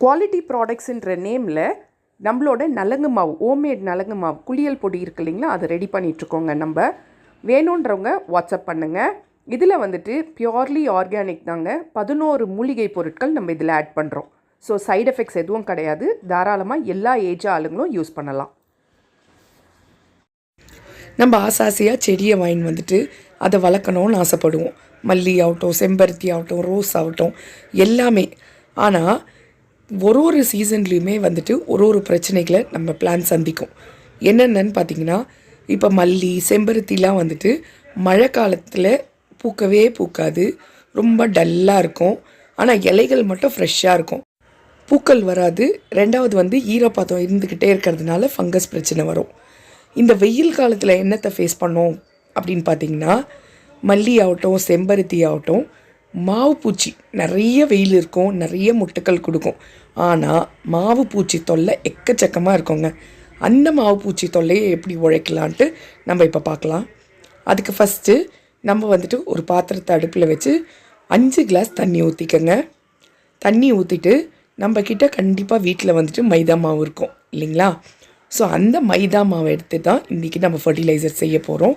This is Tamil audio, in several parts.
குவாலிட்டி ப்ராடக்ட்ஸுன்ற நேமில் நம்மளோட நலங்கு மாவு ஹோம்மேட் நலங்கு மாவு குளியல் பொடி இருக்கு இல்லைங்களா? அதை ரெடி பண்ணிகிட்ருக்கோங்க நம்ம. வேணுன்றவங்க வாட்ஸ்அப் பண்ணுங்கள் இதில் வந்துட்டு பியோர்லி ஆர்கானிக் தாங்க. பதினோரு மூலிகை பொருட்கள் நம்ம இதில் ஆட் பண்ணுறோம் ஸோ சைட் எஃபெக்ட்ஸ் எதுவும் கிடையாது. தாராளமாக எல்லா ஏஜ் ஆளுங்களும் யூஸ் பண்ணலாம். நம்ம ஆசாசியாக செடியை வாங்கின்னு வந்துட்டு அதை வளர்க்கணும்னு ஆசைப்படுவோம். மல்லி ஆகட்டும் செம்பருத்தி ஆகட்டும் ரோஸ் ஆகட்டும் எல்லாமே. ஆனால் ஒரு ஒரு சீசன்லேயுமே வந்துட்டு ஒரு ஒரு பிரச்சனைகளை நம்ம பிளான் சந்திக்கும். என்னென்னு பார்த்தீங்கன்னா இப்போ மல்லி செம்பருத்திலாம் வந்துட்டு மழை காலத்தில் பூக்கவே பூக்காது. ரொம்ப டல்லாக இருக்கும். ஆனால் இலைகள் மட்டும் ஃப்ரெஷ்ஷாக இருக்கும். பூக்கள் வராது. ரெண்டாவது வந்து ஈரப்பாத்தம் இருந்துக்கிட்டே இருக்கிறதுனால ஃபங்கஸ் பிரச்சனை வரும். இந்த வெயில் காலத்தில் என்னத்தை ஃபேஸ் பண்ணோம் அப்படின்னு பார்த்தீங்கன்னா மல்லி ஆகட்டும் செம்பருத்தி ஆகட்டும் மாவு பூச்சி நிறைய வெயில் இருக்கும் நிறைய முட்டுக்கள் கொடுக்கும். ஆனால் மாவு பூச்சி தொல்லை எக்கச்சக்கமாக இருக்குங்க. அந்த மாவு பூச்சி தொல்லையை எப்படி உழைக்கலான்ட்டு நம்ம இப்போ பார்க்கலாம். அதுக்கு ஃபஸ்ட்டு நம்ம வந்துட்டு ஒரு பாத்திரத்தை அடுப்பில் வச்சு அஞ்சு கிளாஸ் தண்ணி ஊற்றிக்கங்க தண்ணி ஊற்றிட்டு நம்ம கிட்ட கண்டிப்பாக வீட்டில் வந்துட்டு மைதா மாவு இருக்கும் இல்லைங்களா? ஸோ அந்த மைதா மாவை எடுத்து தான் இன்றைக்கி நம்ம ஃபர்டிலைசர் செய்ய போகிறோம்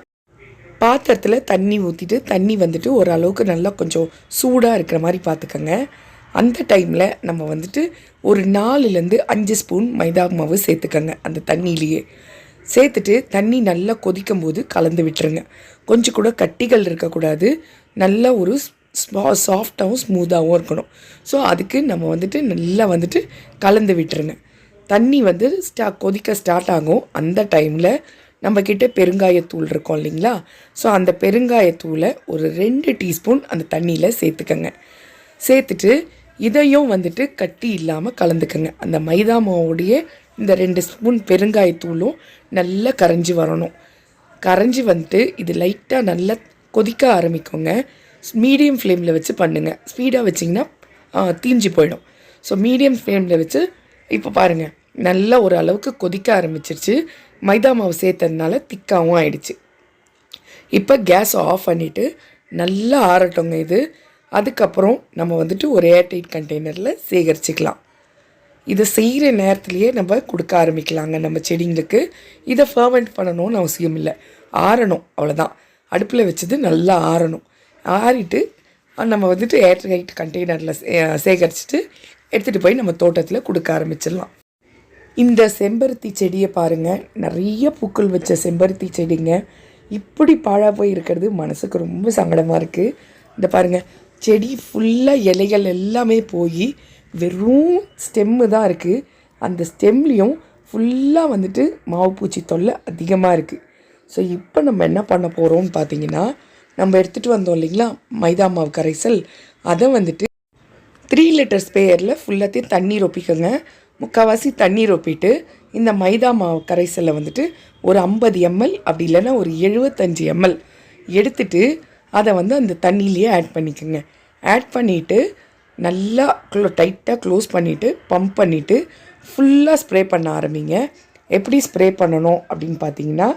பாத்திரத்தில் தண்ணி ஊற்றிட்டு தண்ணி வந்துட்டு ஓரளவுக்கு நல்லா கொஞ்சம் சூடாக இருக்கிற மாதிரி பார்த்துக்கோங்க அந்த டைமில் நம்ம வந்துட்டு ஒரு நாலுலேருந்து அஞ்சு ஸ்பூன் மைதா மாவு சேர்த்துக்கோங்க அந்த தண்ணியிலேயே. சேர்த்துட்டு தண்ணி நல்லா கொதிக்கும் போது கலந்து விட்டுருங்க. கொஞ்சம் கூட கட்டிகள் இருக்கக்கூடாது. நல்ல ஒரு ஸ்பா சாஃப்டாகவும் ஸ்மூத்தாகவும் இருக்கணும். ஸோ அதுக்கு நம்ம வந்துட்டு நல்லா வந்துட்டு கலந்து விட்டுருங்க. தண்ணி வந்து ஸ்டா கொதிக்க ஸ்டார்ட் ஆகும். அந்த டைமில் நம்மக்கிட்ட பெருங்காயத்தூள் இருக்கும் இல்லைங்களா? ஸோ அந்த பெருங்காயத்தூளை ஒரு ரெண்டு டீஸ்பூன் அந்த தண்ணியில் சேர்த்துக்கங்க. சேர்த்துட்டு இதையும் வந்துட்டு கட்டி இல்லாமல் கலந்துக்கங்க. அந்த மைதா மாவுடைய இந்த ரெண்டு ஸ்பூன் பெருங்காயத்தூளும் நல்லா கரைஞ்சி வரணும். கரைஞ்சி வந்துட்டு இது லைட்டாக நல்லா கொதிக்க ஆரம்பிக்குங்க. மீடியம் ஃப்ளேமில் வச்சு பண்ணுங்கள் ஸ்பீடாக வச்சிங்கன்னா தீஞ்சு போயிடும். ஸோ மீடியம் ஃப்ளேமில் வச்சு இப்போ பாருங்கள் நல்லா ஒரு அளவுக்கு கொதிக்க ஆரம்பிச்சிருச்சு. மைதா மாவு சேர்த்ததுனால திக்காகவும் ஆயிடுச்சு. இப்போ கேஸ் ஆஃப் பண்ணிவிட்டு நல்லா ஆறட்டோங்க இது. அதுக்கப்புறம் நம்ம வந்துட்டு ஒரு ஏர்டைட் கண்டெய்னரில் சேகரிச்சுக்கலாம். இதை செய்கிற நேரத்துலையே நம்ம கொடுக்க ஆரம்பிக்கலாங்க நம்ம செடிங்களுக்கு. இதை ஃபர்மெண்ட் பண்ணணும்னு அவசியம் இல்லை. ஆறணும் அவ்வளோதான் அடுப்பில் வச்சது நல்லா ஆறணும். ஆறிட்டு நம்ம வந்துட்டு ஏர்டைட் கண்டெய்னரில் சேகரிச்சுட்டு எடுத்துகிட்டு போய் நம்ம தோட்டத்தில் கொடுக்க ஆரம்பிச்சிடலாம். இந்த செம்பருத்தி செடியை பாருங்கள் நிறைய பூக்கள் வச்ச செம்பருத்தி செடிங்க. இப்படி பாழாக போய் இருக்கிறது மனசுக்கு ரொம்ப சங்கடமாக இருக்குது இந்த பாருங்கள் செடி ஃபுல்லாக இலைகள் எல்லாமே போய் வெறும் ஸ்டெம்மு தான் இருக்குது அந்த ஸ்டெம்லேயும் ஃபுல்லாக வந்துட்டு மாவு பூச்சி தொல்லை அதிகமாக இருக்குது ஸோ இப்போ நம்ம என்ன பண்ண போகிறோம்னு பார்த்தீங்கன்னா நம்ம எடுத்துகிட்டு வந்தோம் இல்லைங்களா மைதா மாவு கரைசல். அதை வந்துட்டு த்ரீ லிட்டர் ஸ்பேயரில் ஃபுல்லாத்தையும் தண்ணி ரொப்பிக்கோங்க முக்கால்வாசி தண்ணீர் ஒப்பிட்டு இந்த மைதா மாவு கரைசலை வந்துட்டு ஒரு ஐம்பது எம்எல் அப்படி இல்லைன்னா ஒரு எழுபத்தஞ்சி எம்எல். எடுத்துட்டு அதை வந்து அந்த தண்ணியிலேயே ஆட் பண்ணிக்கோங்க. ஆட் பண்ணிவிட்டு நல்லா க்ளோ டைட்டாக க்ளோஸ் பண்ணிவிட்டு பம்ப் பண்ணிவிட்டு ஃபுல்லாக ஸ்ப்ரே பண்ண ஆரம்பிங்க. எப்படி ஸ்ப்ரே பண்ணணும் அப்படின்னு பார்த்தீங்கன்னா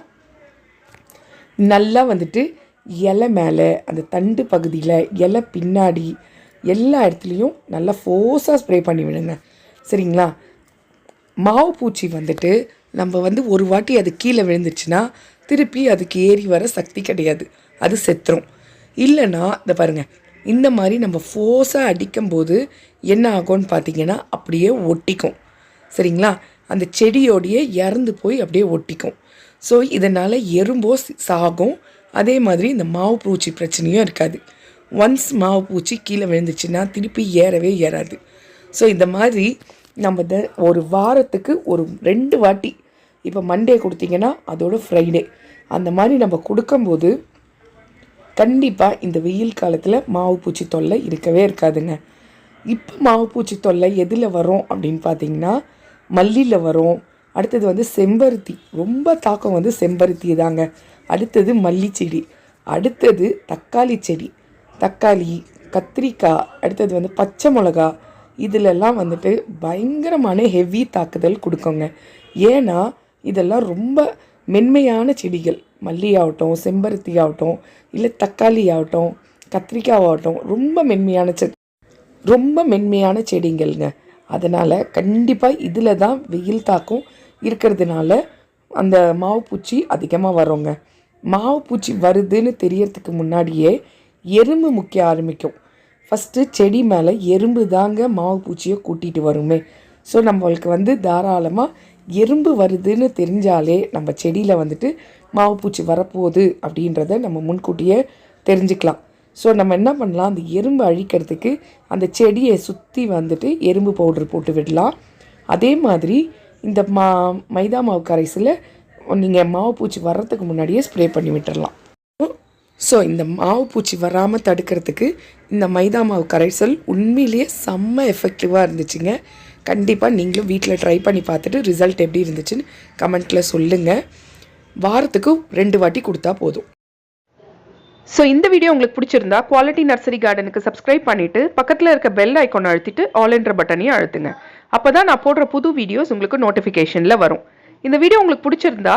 நல்லா வந்துட்டு இலை மேலே அந்த தண்டு பகுதியில் இலை பின்னாடி எல்லா இடத்துலையும் நல்லா ஃபோர்ஸாக ஸ்ப்ரே பண்ணி விடுங்க. சரிங்களா? மாவு பூச்சி வந்துட்டு நம்ம வந்து ஒரு வாட்டி அது கீழே விழுந்துச்சுன்னா திருப்பி அதுக்கு ஏறி வர சக்தி கிடையாது. அது செத்துரும். இல்லைன்னா இந்த பாருங்கள் இந்த மாதிரி நம்ம ஃபோர்ஸாக அடிக்கும்போது என்ன ஆகும்னு பார்த்தீங்கன்னா அப்படியே ஒட்டிக்கும். சரிங்களா? அந்த செடியோடையே இறந்து போய் அப்படியே ஒட்டிக்கும். ஸோ இதனால் எறும்போ சாகும். அதே மாதிரி இந்த மாவு பூச்சி பிரச்சனையும் இருக்காது. ஒன்ஸ் மாவு பூச்சி கீழே விழுந்துச்சுன்னா திருப்பி ஏறவே ஏறாது. ஸோ இந்த மாதிரி நம்ம த ஒரு வாரத்துக்கு ஒரு ரெண்டு வாட்டி. இப்போ மண்டே கொடுத்தீங்கன்னா அதோட ஃப்ரைடே அந்த மாதிரி நம்ம கொடுக்கும்போது கண்டிப்பாக இந்த வெயில் காலத்தில் மாவு பூச்சி தொல்லை இருக்கவே இருக்காதுங்க. இப்போ மாவு பூச்சி தொல்லை எதில் வரும் அப்படின்னு பார்த்தீங்கன்னா மல்லியில் வரும். அடுத்தது வந்து செம்பருத்தி. ரொம்ப தாக்கம் வந்து செம்பருத்தி தாங்க. அடுத்தது மல்லி செடி. அடுத்தது தக்காளி செடி. தக்காளி கத்திரிக்காய் அடுத்தது வந்து பச்சை மிளகா இதிலெல்லாம் வந்துட்டு பயங்கரமான ஹெவி தாக்குதல் கொடுக்குங்க. ஏன்னா இதெல்லாம் ரொம்ப மென்மையான செடிகள். மல்லி ஆகட்டும் செம்பருத்தி ஆகட்டும் இல்லை தக்காளி ஆகட்டும் கத்திரிக்காய் ஆகட்டும் ரொம்ப மென்மையான செ ரொம்ப மென்மையான செடிங்கள்ங்க. அதனால் கண்டிப்பாக இதில் தான் வெயில் தாக்கம் இருக்கிறதுனால அந்த மாவு பூச்சி அதிகமாக வருங்க. மாவு பூச்சி வருதுன்னு தெரியறதுக்கு முன்னாடியே எறும்பு முக்கிய ஆரம்பிக்கும். ஃபஸ்ட்டு செடி மேலே எறும்பு தாங்க மாவு பூச்சியை கூட்டிகிட்டு வருமே. ஸோ நம்மளுக்கு வந்து தாராளமாக எறும்பு வருதுன்னு தெரிஞ்சாலே நம்ம செடியில் வந்துட்டு மாவு பூச்சி வரப்போகுது அப்படின்றத நம்ம முன்கூட்டியே தெரிஞ்சுக்கலாம். ஸோ நம்ம என்ன பண்ணலாம்? அந்த எறும்பு அழிக்கிறதுக்கு அந்த செடியை சுற்றி வந்துட்டு எறும்பு பவுடர் போட்டு விடலாம். அதே மாதிரி இந்த மா மைதா மாவு கரைசில் நீங்கள் மாவு பூச்சி வர்றதுக்கு முன்னாடியே ஸ்ப்ரே பண்ணி விட்டுடலாம் ஸோ இந்த மாவு பூச்சி வராமல் தடுக்கிறதுக்கு இந்த மைதா மாவு கரைசல் உண்மையிலேயே செம்ம எஃபெக்டிவாக இருந்துச்சுங்க. கண்டிப்பாக நீங்களும் வீட்டில் ட்ரை பண்ணி பார்த்துட்டு ரிசல்ட் எப்படி இருந்துச்சுன்னு கமெண்ட்டில் சொல்லுங்கள் வாரத்துக்கு ரெண்டு வாட்டி கொடுத்தா போதும். ஸோ இந்த வீடியோ உங்களுக்கு பிடிச்சிருந்தா குவாலிட்டி நர்சரி கார்டனுக்கு சப்ஸ்கிரைப் பண்ணிவிட்டு பக்கத்தில் இருக்க பெல் ஐக்கோன் அழுத்திட்டு ஆல் என்ற பட்டனையும் அழுத்துங்க. அப்போ தான் நான் போடுற புது வீடியோஸ் உங்களுக்கு நோட்டிஃபிகேஷனில் வரும். இந்த வீடியோ உங்களுக்கு பிடிச்சிருந்தா